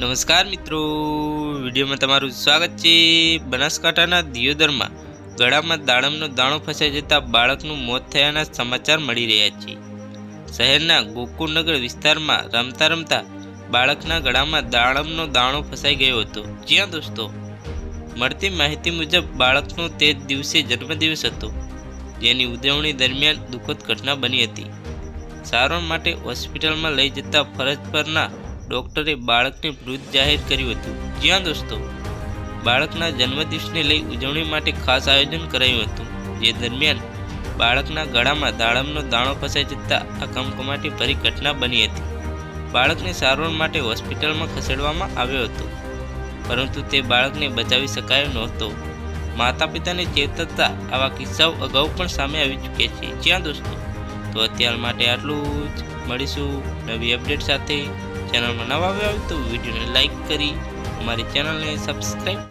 નમસ્કાર મિત્રો. વિડીયોમાં તમારું સ્વાગત છે બનાસકાંઠાના દિયોદરમાં. ગળામાં દાડમનો દાણો ફસાઈ જતા બાળકનું મોત થયાના સમાચાર મળી રહ્યા છે. શહેરના ગોકુળનગર વિસ્તારમાં રમતા રમતા બાળકના ગળામાં દાડમનો દાણો ફસાઈ ગયો હતો. જ્યાં દોસ્તો, મળતી માહિતી મુજબ બાળકનો તે દિવસે જન્મદિવસ હતો. જેની ઉજવણી દરમિયાન દુઃખદ ઘટના બની હતી. સારવાર માટે હોસ્પિટલમાં લઈ જતા ફરજ પરના ડોક્ટરે બાળકને મૃત જાહેર કર્યું હતું. જ્યાં દોસ્તો, બાળકના જન્મદિવસને લઈ ઉજવણી માટે ખાસ આયોજન કરાયું હતું. જે દરમિયાન બાળકના ગળામાં દાડમનો દાણો ફસાઈ જતા આ કમકમાટી ભરી ઘટના બની હતી. બાળકને સારવાર માટે હોસ્પિટલમાં ખસેડવામાં આવ્યો હતો. પરંતુ તે બાળકને બચાવી શકાયો નહોતો. માતા પિતાને ચેતવતા આવા કિસ્સાઓ અગાઉ પણ સામે આવી ચૂક્યા છે. જ્યાં દોસ્તો, તો અત્યાર માટે આટલું જ. મળીશું નવી અપડેટ સાથે. ચેનલમાં નવા આવ્યા તો વિડીયોને લાઈક કરી અમારી ચેનલને સબસ્ક્રાઈબ